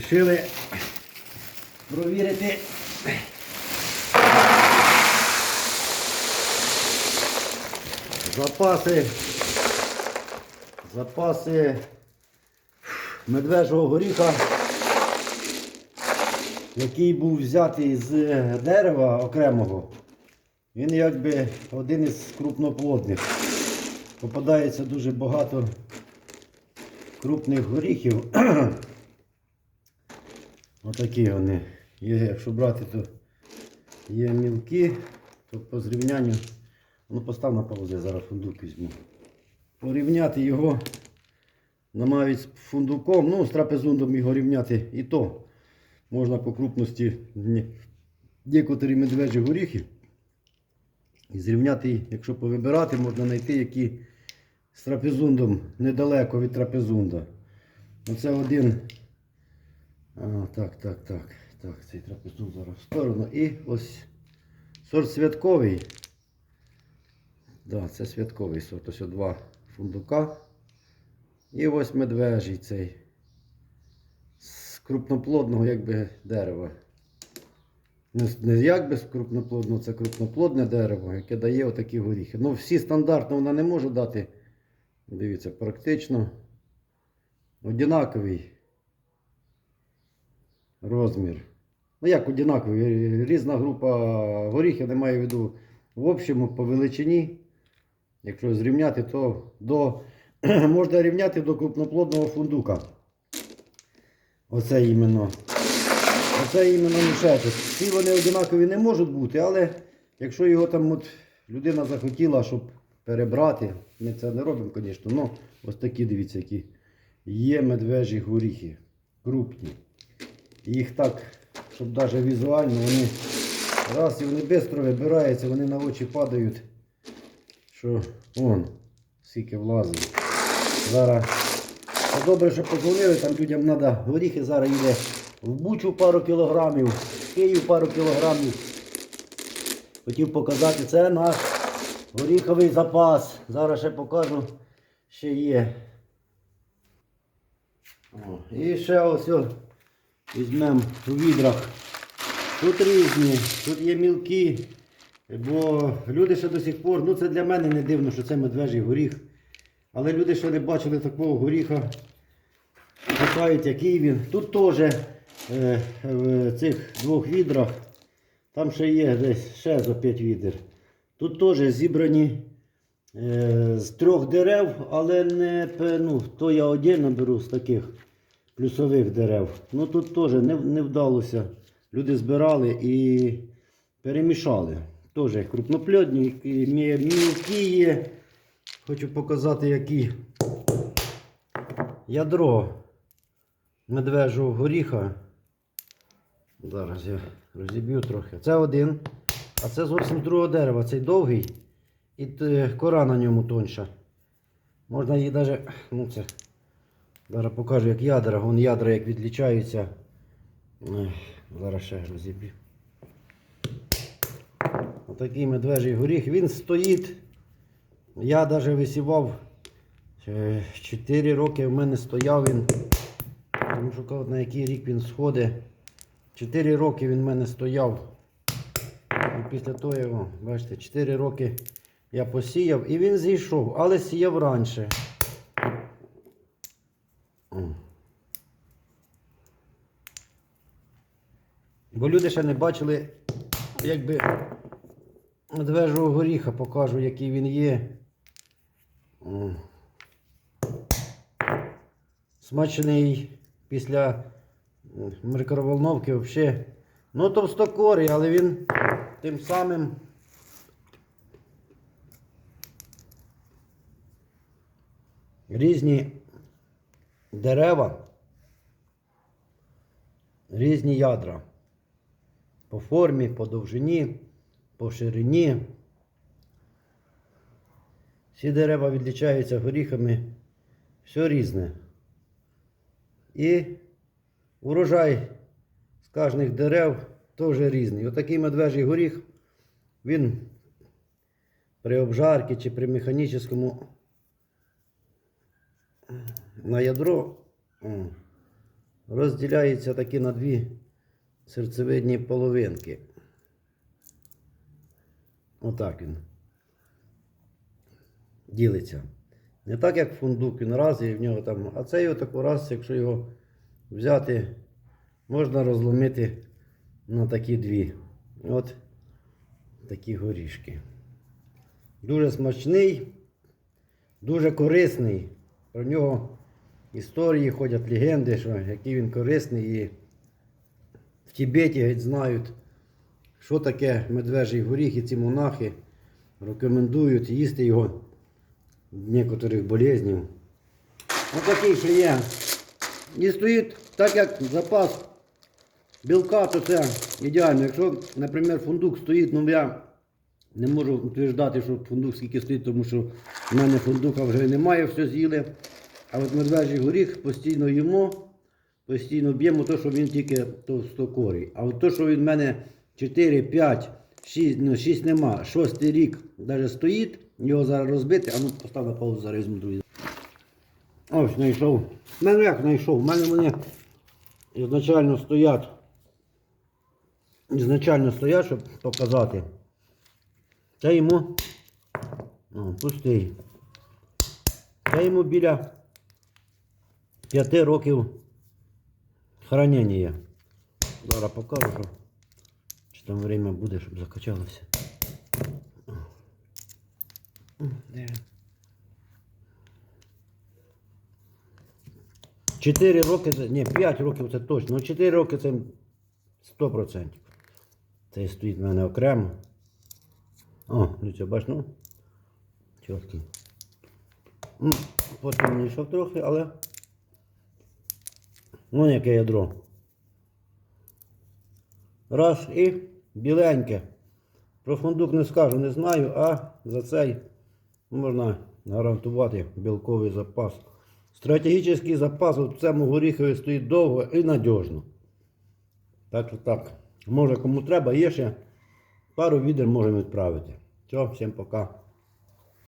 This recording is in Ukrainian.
Рішили провірити. Запаси. Запаси медвежого горіха, який був взятий з дерева окремого. Він якби один із крупноплодних. Попадається дуже багато крупних горіхів. Отакі вони. Є, якщо брати, то є мілкі, то по зрівнянню. Ну постав на паузу, я зараз фундук візьму. Порівняти його навіть з фундуком, ну, з трапезундом його рівняти і то можна по крупності декотрі медвежі горіхи. І зрівняти, якщо повибирати, можна знайти, які з трапезундом недалеко від трапезунда. Оце один. А, так, так, так. Так, цей трапезунд зараз в сторону. І ось сорт святковий. Да, це святковий сорт. Ось два фундука. І ось медвежий цей. З крупноплодного якби дерева. Не, з- не якби з крупноплодного, це крупноплодне дерево, яке дає отакі горіхи. Ну, всі стандартно вона не може дати. Дивіться, практично однаковий розмір. Ну як однаковий, різна група горіхів, не маю в виду в общому по величині. Якщо зрівняти, то до, можна рівняти до крупноплодного фундука. Оце іменно. Оце іменно мішайте. Всі вони однакові не можуть бути, але якщо його там от людина захотіла, щоб перебрати, ми це не робимо, звісно, ну ось такі, дивіться, які є медвежі горіхи. Крупні. Їх так, щоб навіть візуально вони раз і вони швидко вибираються, вони на очі падають. Що вон, скільки влазить. Зараз це добре, що подзвонили, там людям треба горіхи, зараз йде в Бучу пару кілограмів, в Київ пару кілограмів. Хотів показати, це наш горіховий запас. Зараз ще покажу, ще є. О, і ще ось візьмемо у відрах. Тут різні, тут є мілкі, бо люди ще до сих пор, ну це для мене не дивно, що це медвежий горіх. Але люди ще не бачили такого горіха. Питають, який він. Тут теж е, в цих двох відрах, там ще є десь ще за 5 відер. Тут теж зібрані е, з трьох дерев, але не ну, то я отдельно беру з таких плюсових дерев. Ну тут теж не, не вдалося. Люди збирали і перемішали. Теж крупноплодні, мілкі є. Хочу показати, які ядро медвежого горіха. Зараз я розіб'ю трохи. Це один, а це зовсім другого дерева. Цей довгий і кора на ньому тонша. Можна її навіть. Ну це. Зараз покажу, як ядра. Вон ядра як відлічаються. Зараз ще розіб'ю. Отакий медвежий горіх. Він стоїть. Я навіть висівав 4 роки в мене стояв він. Тому шукав на який рік він сходить. 4 роки він в мене стояв. І після того, його, бачите, 4 роки я посіяв і він зійшов, але сіяв раніше. Бо люди ще не бачили, якби медвежого горіха покажу, який він є. Смачний після м, микроволновки взагалі. Ну, товстокорий, але він тим самим. Різні дерева, різні ядра. По формі, по довжині, по ширині. Всі дерева відлічаються горіхами. Все різне. І урожай з кожних дерев теж різний. Отакий медвежий горіх, він при обжарці чи при механічному на ядро розділяється таки на дві серцевидні половинки. Отак він. Ділиться. Не так, як фундук, він раз і в нього там. А цей отако раз, якщо його взяти, можна розломити на такі дві. От такі горішки. Дуже смачний, дуже корисний. Про нього історії ходять легенди, що який він корисний. І в Тібеті геть знають, що таке медвежий горіх, і ці монахи рекомендують їсти його від некоторих болезнів. Ось такий, що є. І стоїть так, як запас білка, то це ідеально. Якщо, наприклад, фундук стоїть, ну я не можу утверждати, що фундук скільки стоїть, тому що в мене фундука вже немає, все з'їли. А от медвежий горіх постійно їмо, постійно б'ємо, то, що він тільки товстокорий. А от то, що він в мене 4, 5, 6, ну 6 нема, 6 рік навіть стоїть, його зараз розбити, а ну постав на паузу, зараз другий. Ось знайшов. У мене як знайшов? У мене вони ізначально стоять. Ізначально стоять, щоб показати. Це йому о, пустий. Це йому біля 5 років хранення. Зараз покажу, чи там время буде, щоб закачалося. 4 роки це. Ні, 5 років це точно. Ну 4 роки це 100%. Це стоїть в мене окремо. О, дивіться, бач, ну. Чіткий. Потім не йшов трохи, але. Ну, яке ядро. Раз і біленьке. Про фундук не скажу, не знаю, а за цей можна гарантувати білковий запас. Стратегічний запас у цьому горіхові стоїть довго і надіжно. Так що так. Може кому треба, є ще пару відер можемо відправити. Все, всім пока.